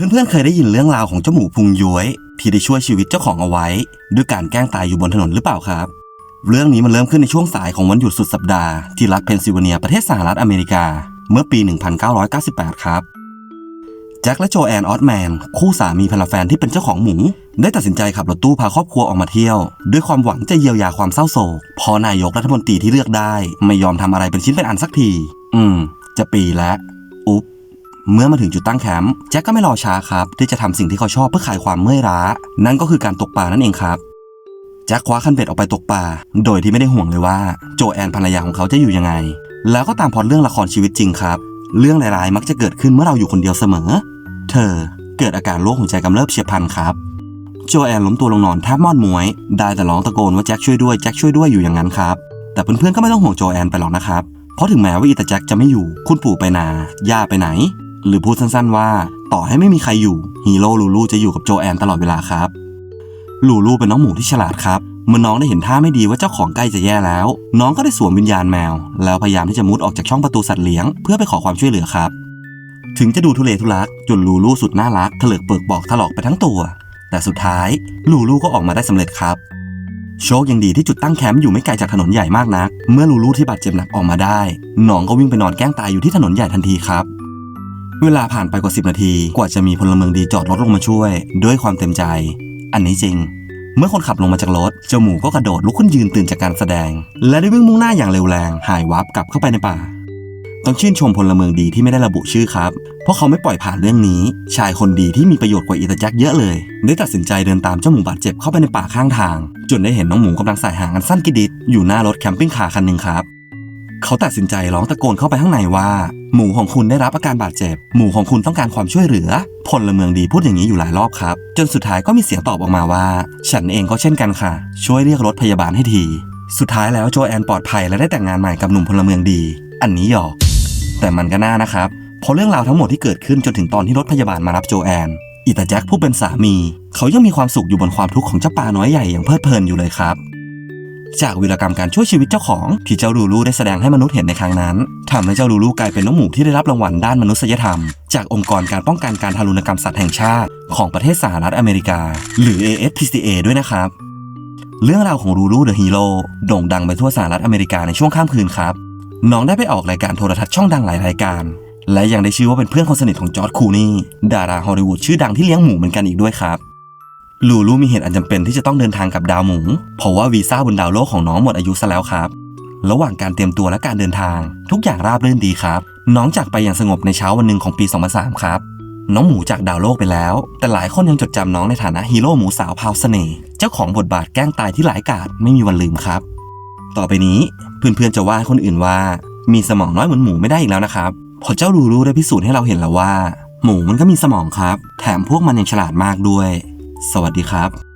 เพื่อนๆเคยได้ยินเรื่องราวของเจ้าหมูพุงย้วยที่ได้ช่วยชีวิตเจ้าของเอาไว้ ด้วยการแกล้งตายอยู่บนถนนหรือเปล่าครับ เรื่องนี้มันเริ่มขึ้นในช่วงสายของวันหยุดสุดสัปดาห์ที่รัฐเพนซิลเวเนียประเทศสหรัฐอเมริกา เมื่อปี 1998 ครับแจ็คและโจแอนออสแมนคู่สามีภรรยาแฟนที่เป็นเจ้าของหมู ได้ตัดสินใจขับรถตู้พาครอบครัวออกมาเที่ยว ด้วยความหวังจะเยียวยาความเศร้าโศกพอนายกรัฐมนตรีที่เลือกได้ ไม่ยอมทำอะไรเป็นชิ้นเป็นอันสักที อืม จะปีแล้ว เมื่อมาถึงจุดตั้งแคมป์แจ็คก็ไม่รอช้าครับที่จะทำสิ่งที่เขาชอบเพื่อคลายความเมื่อยล้า นั่นก็คือการตกปลานั่นเองครับแจ็คคว้าคันเบ็ดออกไปตกปลาโดยที่ไม่ได้ห่วงเลยว่าโจแอนภรรยาของเขาจะอยู่ยังไง แล้วก็ตามพอตเรื่องละครชีวิตจริงครับ เรื่องร้ายๆมักจะเกิดขึ้นเมื่อเราอยู่คนเดียวเสมอ เธอเกิดอาการโรคหัวใจกำเริบเฉียบพลันครับโจแอนล้มตัวลงนอนแทบมอดมวย ได้แต่ร้องตะโกนว่าแจ็คช่วยด้วยแจ็คช่วยด้วยอยู่อย่างนั้นครับ แต่เพื่อนๆก็ไม่ต้องห่วงโจแอนไปหรอกนะครับ เพราะถึงแม้ว่าอีตาแจ็คจะไม่อยู่ คุณปู่ไปนาย่าไปไหน หรือพูดสั้นๆว่า ต่อให้ไม่มีใครอยู่ฮีโร่ลูลูจะอยู่กับโจแอนตลอดเวลาครับลูลูเป็นน้องหมูที่ฉลาดครับเมื่อน้องได้เห็นท่าไม่ดีว่าเจ้าของใกล้จะแย่แล้ว น้องก็ได้สวมวิญญาณแมว แล้วพยายามที่จะมุดออกจากช่องประตูสัตว์เลี้ยงเพื่อไปขอความช่วยเหลือครับ ถึงจะดูทุเลทุลักจนลูลูสุดน่ารักเถลิกเปิกบอกถลอกไปทั้งตัว แต่สุดท้ายลูลูก็ออกมาได้สำเร็จครับ โชคยังดีที่จุดตั้งแคมป์อยู่ไม่ไกลจากถนนใหญ่มากนัก เมื่อลูลูที่บาดเจ็บหนักออกมาได้น้องก็วิ่งไปนอนแกล้งตายอยู่ที่ถนนใหญ่ทันทีครับ เวลาผ่านไปกว่า 10 นาที กว่าจะมีพลเมืองดีจอดรถลงมาช่วย ด้วยความเต็มใจ อันนี้จริง เมื่อคนขับลงมาจากรถ เจ้าหมูก็กระโดดลุกขึ้นยืนตื่นจากการแสดง และได้วิ่งมุ่งหน้าอย่างเร็วแรง หายวับกลับเข้าไปในป่า ต้องชื่นชมพลเมืองดีที่ไม่ได้ระบุชื่อครับ เพราะเขาไม่ปล่อยผ่านเรื่องนี้ ชายคนดีที่มีประโยชน์กว่าอีตาแจ็คเยอะเลย ได้ตัดสินใจเดินตามเจ้าหมูบาดเจ็บเข้าไปในป่าข้างทาง จนได้เห็นน้องหมูกำลังสายหางอันสั้นกิดิดอยู่หน้ารถแคมปิ้งคาร์คันหนึ่งครับ เขาตัดสินใจร้องตะโกนเข้าไปข้างในว่า หมูของคุณได้รับอาการบาดเจ็บ หมูของคุณต้องการความช่วยเหลือ พลเมืองดีพูดอย่างนี้อยู่หลายรอบครับ จนสุดท้ายก็มีเสียงตอบออกมาว่า ฉันเองก็เช่นกันค่ะ ช่วยเรียกรถพยาบาลให้ที สุดท้ายแล้วโจแอนปลอดภัยและได้แต่งงานใหม่กับหนุ่มพลเมืองดี อันนี้หยอก แต่มันก็น่านะครับ เพราะเรื่องราวทั้งหมดที่เกิดขึ้นจนถึงตอนที่รถพยาบาลมารับโจแอนอีตาแจ็คผู้เป็นสามี เขายังมีความสุขอยู่บนความทุกข์ของเจ้าปลาน้อยใหญ่อย่างเพลิดเพลินอยู่เลยครับ จากวีรกรรมการช่วยชีวิตเจ้าของที่เจ้าลูลูได้แสดงให้มนุษย์เห็นในครั้งนั้นทำให้เจ้าลูลูกลายเป็นน้องหมูที่ได้รับรางวัลด้านมนุษยธรรม จากองค์กรการป้องกันการทารุณกรรมสัตว์แห่งชาติ ของประเทศสหรัฐอเมริกา หรือ ASPCA ด้วยนะครับ เรื่องราวของลูลูเดอะฮีโร่โด่งดังไปทั่วสหรัฐอเมริกาในช่วงข้ามคืนครับน้องได้ไปออกรายการโทรทัศน์ช่องดังหลายรายการ และยังได้ชื่อว่าเป็นเพื่อนคนสนิทของจอร์ดคูนี่ดาราฮอลลีวูดชื่อดังที่เลี้ยงหมูเหมือนกันอีกด้วยครับ ลูลูมีเหตุอันจำเป็นที่จะต้องเดินทางกับดาวหมู เพราะว่าวีซ่าบนดาวโลกของน้องหมดอายุซะแล้วครับ ระหว่างการเตรียมตัวและการเดินทาง ทุกอย่างราบรื่นดีครับ น้องจากไปอย่างสงบในเช้าวันหนึ่งของปี 2003 ครับ น้องหมูจากดาวโลกไปแล้ว แต่หลายคนยังจดจำน้องในฐานะฮีโร่หมูสาวพาวเสน่ห์เจ้าของบทบาทแกล้งตายที่หลายกาจไม่มีวันลืมครับ ต่อไปนี้เพื่อนๆจะว่าคนอื่นว่า มีสมองน้อยเหมือนหมูไม่ได้อีกแล้วนะครับเพราะเจ้าลูลูได้พิสูจน์ให้เราเห็นแล้วว่า หมูมันก็มีสมองครับ แถมพวกมันยังฉลาดมากด้วย สวัสดีครับ